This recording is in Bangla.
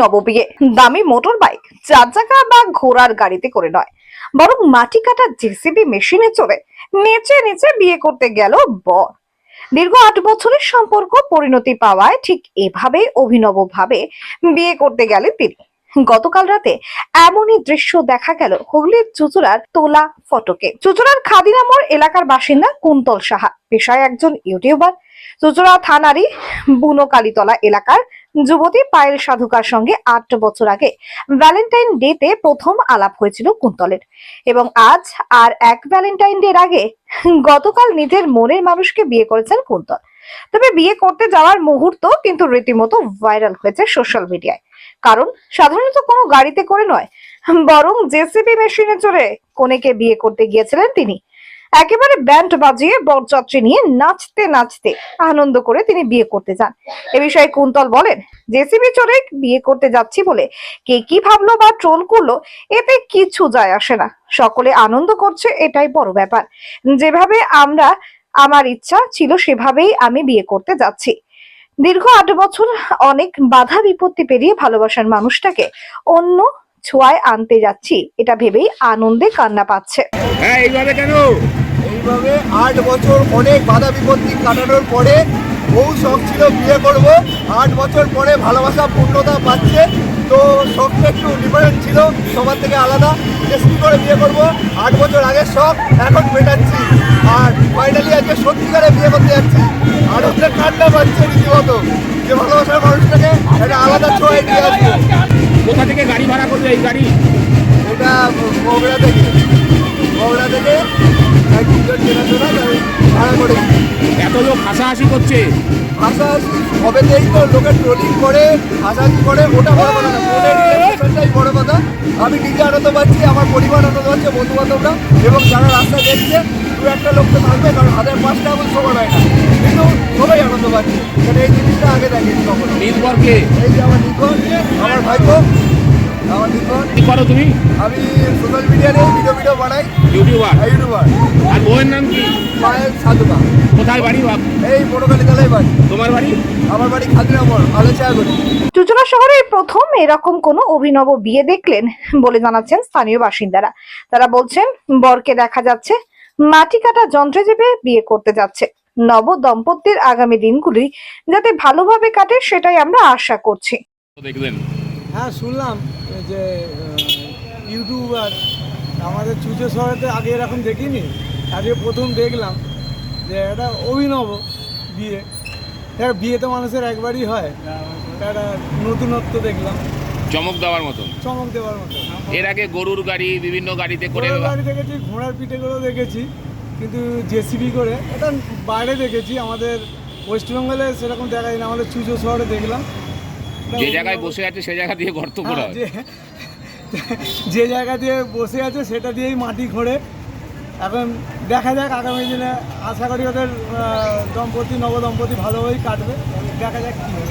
অভিনব বিয়ে দামি মোটর বাইক, চার চাকা বা ঘোড়ার গাড়িতে করে নয়। বরং মাটি কাটা জেসিবি মেশিনে চলে নেচে নেচে বিয়ে করতে গেল বর। দীর্ঘ আট বছরের সম্পর্ক, পরিণতি পাওয়ায় ঠিক এভাবে অভিনব ভাবে বিয়ে করতে গেলে তিনি। গতকাল রাতে এমনই দৃশ্য দেখা গেল হুগলির চুচুড়ার তোলা ফটকে। চুচুড়ার খাদিরামোড় এলাকার বাসিন্দা কুন্তল সাহা। পেশায় একজন ইউটিউবার। চুচুড়া থানারই বুনোকালীতলা এলাকার যুবতী পায়েল সাধুকার সঙ্গে আট বছর আগে ভ্যালেন্টাইন ডেতে প্রথম আলাপ হয়েছিল কুন্তলের। এবং আজ আর এক ভ্যালেন্টাইন ডের আগে গতকাল নিজের মনের মানুষকে বিয়ে করেছেন কুন্তল। তবে বিয়ে করতে যাওয়ার মুহূর্ত কিন্তু রীতিমতো ভাইরাল হয়েছে সোশ্যাল মিডিয়ায়। কারণ সাধারণত কোনো গাড়িতে করে নয়, বরং জেসিবি মেশিনে চড়ে কনেকে বিয়ে করতে গিয়েছিলেন তিনি। একেবারে ব্যান্ড বাজিয়ে বরযাত্রী নিয়ে নাচতে নাচতে আনন্দ করে তিনি বিয়ে করতে যান। এ বিষয়ে কুন্তল বলেন, জেসিবি চড়ে বিয়ে করতে যাচ্ছি বলে কে কি ভাবলো বা ট্রোল করল, এতে কিছু যায় আসে না। সকলে আনন্দ করছে, এটাই বড় ব্যাপার। যেভাবে আমরা আমার ইচ্ছা ছিল সেভাবেই আমি বিয়ে করতে যাচ্ছি। দীর্ঘ আট বছর অনেক বাধা বিপত্তি পেরিয়ে ভালোবাসার মানুষটাকে অন্য ছোঁয়ায় আনতে যাচ্ছি এটা ভেবেই আনন্দে কান্না পাচ্ছে। হ্যাঁ এইভাবে কেন? এইভাবে আট বছর অনেক বাধা বিপত্তি কাটানোর পরে বহু শখ ছিল বিয়ে করব। আট বছর পরে ভালোবাসা পূর্ণতা পাচ্ছে। তো শখটা একটু ডিফারেন্ট ছিল সবার থেকে আলাদা। চেষ্টা করে বিয়ে করব আট বছর আগের শখ এখন মেটাচ্ছি। আর ফাইনালি আজকে সত্যিকারে বিয়ে করতে যাচ্ছি। আর হচ্ছে ঠান্ডা পাচ্ছে রীতিমতো। যে ভালোবাসার মানুষটাকে একটা আলাদা ছোঁয়া নিয়ে আসবে। কোথা থেকে গাড়ি ভাড়া করবে এই গাড়ি? এটা মগড়া থেকে এত লোক হাসাহাসি করছে। হাসাহাসি হবেতেই তো লোকে ট্রোলিং করে হাসাহাসি করে ওটা বড় কথা না। রিলেশনটাই বড় কথা। আমি নিজে আনন্দ পাচ্ছি আমার পরিবার আনন্দ পাচ্ছে বন্ধু বান্ধবরা এবং যারা রাস্তায় দেখছে দু একটা লোক তো থাকবে কারণ হাজার পাঁচটা আমার সমান হয় না। কিন্তু সবাই আনন্দ পাচ্ছে। কারণ এই জিনিসটা আগে দেখেনি কখনো। নির্ভরকে এই যে আমার নিকট আমার ভাইপো আমার নিকট কি করো তুমি? আমি সোশ্যাল মিডিয়াতে ভিডিও ভিডিও বানাই। ইউটিউবার? ইউটিউবার। আর বউয়ের নাম কি? পায়েল সাধুকা কোথায় বাড়ি বাপ? এই মোটরগাড়ি তলায় বাড়ি। তোমার বাড়ি? আমার বাড়ি খাদিরামোড় আলোচনা করি চুচুড়া শহরে প্রথম এরকম কোনো অভিনব বিয়ে দেখলেন বলে জানাচ্ছেন স্থানীয় বাসিন্দারা। তারা বলছেন বরকে দেখা যাচ্ছে মাটি কাটা যন্ত্রে চেপে বিয়ে করতে যাচ্ছে। নব দম্পতির আগামী দিনগুলি যাতে ভালোভাবে কাটে সেটাই আমরা আশা করছি। দেখলেন। হ্যাঁ শুনলাম যে ইউটিউবার আমাদের চুচে শহরেতে আগে এরকম দেখিনি আজকে প্রথম দেখলাম যে এটা অভিনব বিয়ে। হ্যাঁ বিয়ে তো মানুষের একবারই হয় একটা নতুনত্ব দেখলাম। চমক দেওয়ার মতন। চমক দেওয়ার মতো এর আগে গরুর গাড়ি বিভিন্ন গাড়িতে করে গাড়ি দেখেছি ঘোড়ার পিঠে করেও দেখেছি কিন্তু জেসিবি করে এটা বাইরে দেখেছি আমাদের ওয়েস্ট বেঙ্গলে সেরকম দেখা যায় না আমাদের চুচো শহরে দেখলাম। যে জায়গায় বসে আছে সে জায়গা দিয়ে গর্ত করা হ্যাঁ, হয়। যে জায়গা দিয়ে বসে আছে সেটা দিয়েই মাটি খোঁড়ে। এখন দেখা যাক আগামী দিনে আশা করি ওদের দম্পতি নবদম্পতি ভালোভাবেই কাটবে। দেখা যাক কী হয়।